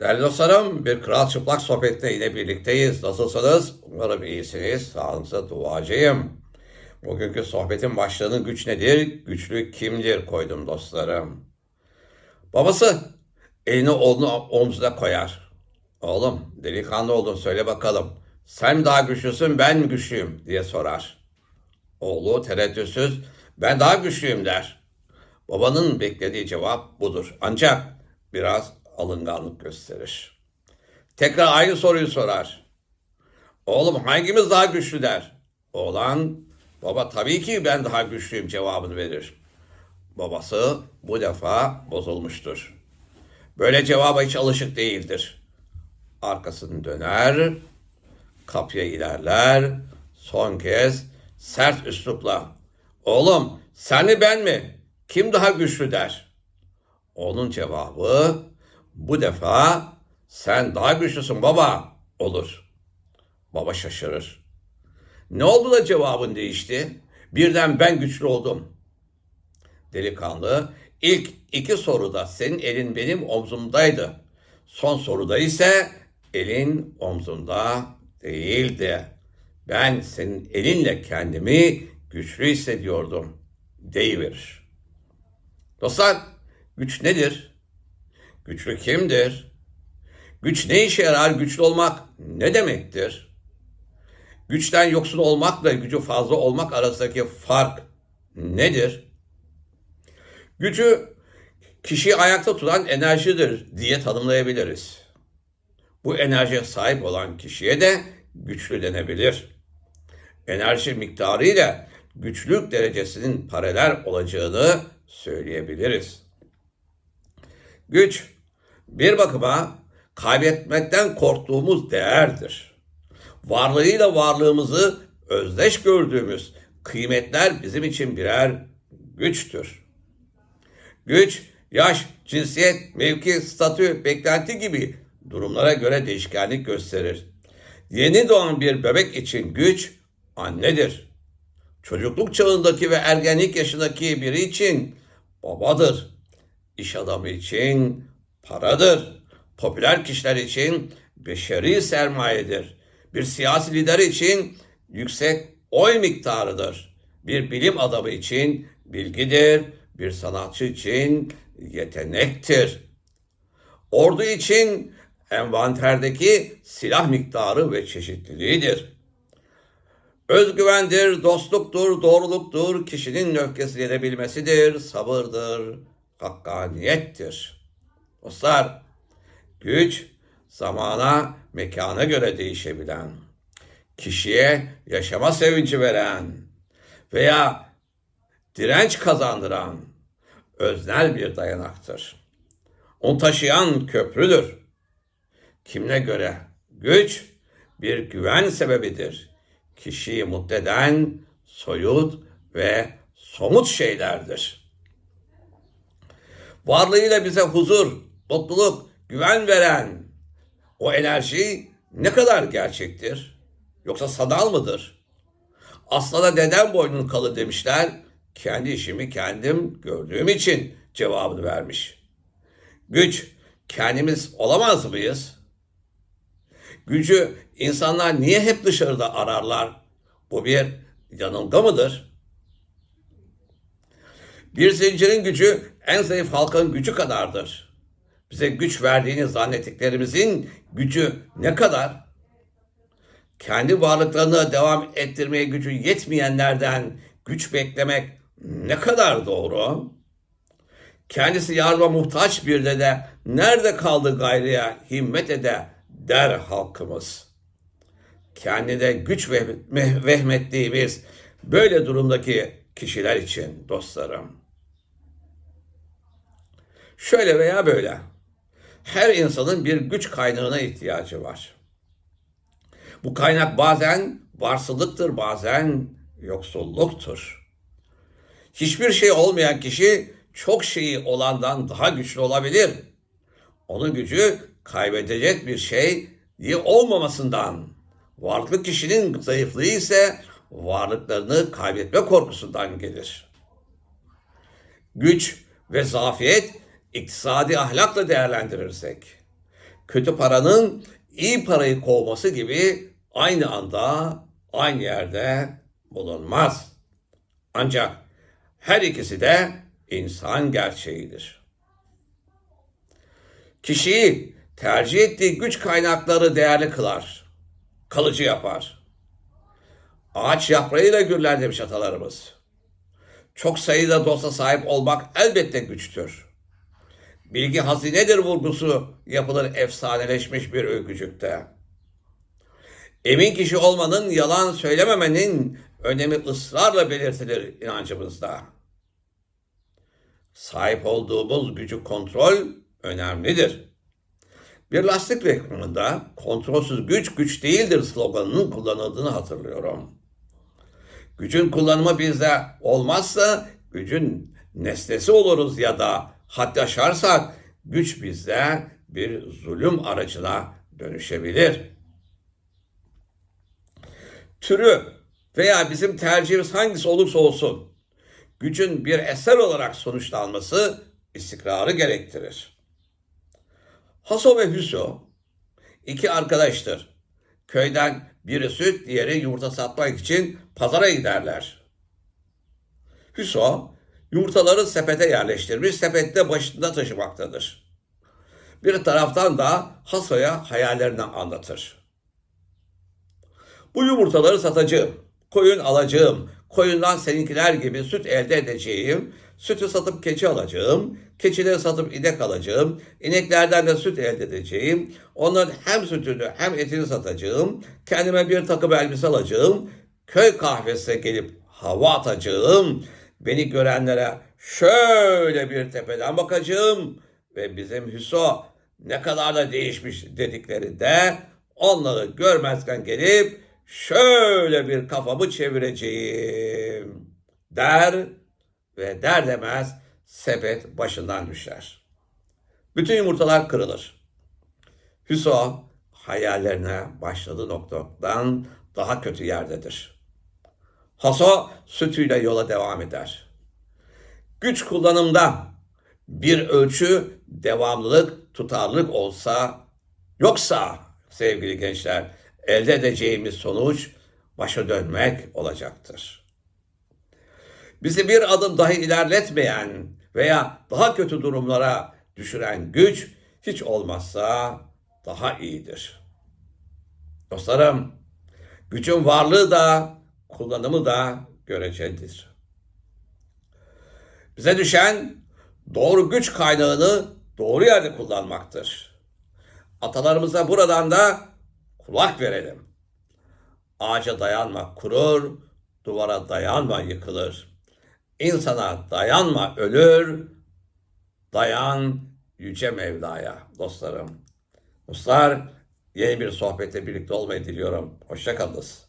Değerli dostlarım, bir Kral Çıplak Sohbet'te yine birlikteyiz. Nasılsınız? Umarım iyisiniz. Sağlığınıza duacıyım. Bugünkü sohbetin başlığını güç nedir, güçlü kimdir koydum dostlarım. Babası elini oğlunu omzuna koyar. Oğlum delikanlı oldun söyle bakalım. Sen daha güçlüsün ben mi güçlüyüm diye sorar. Oğlu tereddütsüz ben daha güçlüyüm der. Babanın beklediği cevap budur. Ancak biraz alınganlık gösterir. Tekrar aynı soruyu sorar. Oğlum hangimiz daha güçlü der. Oğlan baba tabii ki ben daha güçlüyüm cevabını verir. Babası bu defa bozulmuştur. Böyle cevaba hiç alışık değildir. Arkasını döner, kapıya ilerler, son kez sert üslupla. Oğlum sen mi ben mi? Kim daha güçlü der. Onun cevabı bu defa sen daha güçlüsün baba olur. Baba şaşırır. Ne oldu da cevabın değişti? Birden ben güçlü oldum. Delikanlı ilk iki soruda senin elin benim omzumdaydı. Son soruda ise elin omzumda değildi. Ben senin elinle kendimi güçlü hissediyordum deyiverir. Dostlar güç nedir? Güçlü kimdir? Güç ne işe yarar? Güçlü olmak ne demektir? Güçten yoksun olmakla gücü fazla olmak arasındaki fark nedir? Gücü kişiyi ayakta tutan enerjidir diye tanımlayabiliriz. Bu enerjiye sahip olan kişiye de güçlü denebilir. Enerji miktarıyla güçlük derecesinin paralel olacağını söyleyebiliriz. Güç bir bakıma kaybetmekten korktuğumuz değerdir. Varlığıyla varlığımızı özdeş gördüğümüz kıymetler bizim için birer güçtür. Güç, yaş, cinsiyet, mevki, statü, beklenti gibi durumlara göre değişkenlik gösterir. Yeni doğan bir bebek için güç annedir. Çocukluk çağındaki ve ergenlik yaşındaki biri için babadır. İş adamı için paradır. Popüler kişiler için beşeri sermayedir. Bir siyasi lider için yüksek oy miktarıdır. Bir bilim adamı için bilgidir. Bir sanatçı için yetenektir. Ordu için envanterdeki silah miktarı ve çeşitliliğidir. Özgüvendir, dostluktur, doğruluktur, kişinin öfkesi yenebilmesidir, sabırdır, hakkaniyettir. Dostlar, güç zamana, mekana göre değişebilen, kişiye yaşama sevinci veren veya direnç kazandıran öznel bir dayanaktır. Onu taşıyan köprüdür. Kimine göre güç bir güven sebebidir. Kişiyi mutlu eden soyut ve somut şeylerdir. Varlığıyla bize huzur, mutluluk, güven veren o enerji ne kadar gerçektir? Yoksa sanal mıdır? Aslana neden boynun kalı demişler. Kendi işimi kendim gördüğüm için cevabını vermiş. Güç kendimiz olamaz mıyız? Gücü insanlar niye hep dışarıda ararlar? Bu bir yanılgı mıdır? Bir zincirin gücü en zayıf halkın gücü kadardır. Bize güç verdiğini zannettiklerimizin gücü ne kadar? Kendi varlıklarını devam ettirmeye gücü yetmeyenlerden güç beklemek ne kadar doğru? Kendisi yardıma muhtaç bir de nerede kaldı gayrıya himmet ede der halkımız. Kendine güç veh- vehmettiğimiz böyle durumdaki kişiler için dostlarım. Şöyle veya böyle. Her insanın bir güç kaynağına ihtiyacı var. Bu kaynak bazen varsılıktır, bazen yoksulluktur. Hiçbir şey olmayan kişi çok şeyi olandan daha güçlü olabilir. Onun gücü kaybedecek bir şey olmamasından, varlıklı kişinin zayıflığı ise varlıklarını kaybetme korkusundan gelir. Güç ve zafiyet iktisadi ahlakla değerlendirirsek, kötü paranın iyi parayı kovması gibi aynı anda aynı yerde bulunmaz. Ancak her ikisi de insan gerçeğidir. Kişiyi tercih ettiği güç kaynakları değerli kılar, kalıcı yapar. Ağaç yaprağıyla gürler demiş atalarımız. Çok sayıda dosta sahip olmak elbette güçtür. Bilgi hazinedir vurgusu yapılır efsaneleşmiş bir öykücükte. Emin kişi olmanın, yalan söylememenin önemi ısrarla belirtilir inancımızda. Sahip olduğumuz gücü kontrol önemlidir. Bir lastik reklamında kontrolsüz güç güç değildir sloganının kullanıldığını hatırlıyorum. Gücün kullanımı bizde olmazsa gücün nesnesi oluruz ya da haddi aşarsak güç bizde bir zulüm aracına dönüşebilir. Türü veya bizim tercihimiz hangisi olursa olsun gücün bir eser olarak sonuçlanması istikrarı gerektirir. Haso ve Hüso iki arkadaştır. Köyden biri süt, diğeri yumurta satmak için pazara giderler. Hüso yumurtaları sepete yerleştirmiş, sepette başında taşımaktadır. Bir taraftan da Haso'ya hayallerini anlatır. Bu yumurtaları satacağım, koyun alacağım, koyundan seninkiler gibi süt elde edeceğim, sütü satıp keçi alacağım, keçileri satıp inek alacağım, ineklerden de süt elde edeceğim, onların hem sütünü hem etini satacağım, kendime bir takım elbise alacağım, köy kahvesine gelip hava atacağım, beni görenlere şöyle bir tepeden bakacağım ve bizim Hüso ne kadar da değişmiş dediklerinde onları görmezken gelip şöyle bir kafamı çevireceğim der ve der demez sepet başından düşer. Bütün yumurtalar kırılır. Hüso hayallerine başladığı noktadan daha kötü yerdedir. Haso sütüyle yola devam eder. Güç kullanımda bir ölçü devamlılık, tutarlılık olsa yoksa sevgili gençler elde edeceğimiz sonuç başa dönmek olacaktır. Bizi bir adım dahi ilerletmeyen veya daha kötü durumlara düşüren güç hiç olmazsa daha iyidir. Dostlarım, gücün varlığı da kullanımı da görecelidir. Bize düşen doğru güç kaynağını doğru yerde kullanmaktır. Atalarımıza buradan da kulak verelim. Ağaca dayanma kurur, duvara dayanma yıkılır. İnsana dayanma ölür, dayan yüce Mevla'ya dostlarım. Dostlar yeni bir sohbette birlikte olmayı diliyorum. Hoşçakalınız.